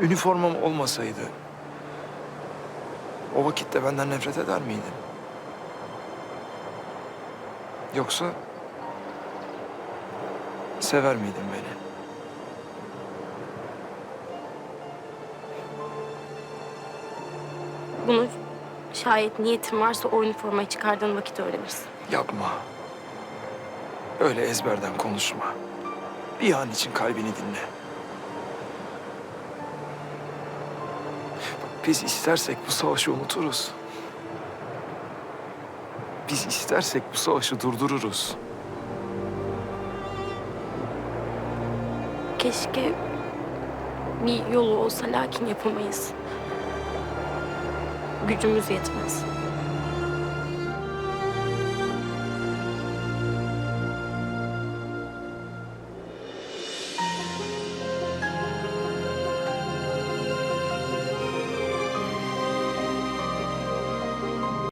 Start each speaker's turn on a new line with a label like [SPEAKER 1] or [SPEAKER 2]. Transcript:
[SPEAKER 1] Üniformam olmasaydı... ...o vakitte benden nefret eder miydin? Yoksa... ...sever miydin beni?
[SPEAKER 2] Bunu şayet niyetin varsa o üniformayı çıkardığın vakit öğrenirsin.
[SPEAKER 1] Yapma. Öyle ezberden konuşma. Bir an için kalbini dinle. Biz istersek bu savaşı unuturuz. Biz istersek bu savaşı durdururuz.
[SPEAKER 2] Keşke bir yolu olsa lakin yapamayız. Gücümüz yetmez.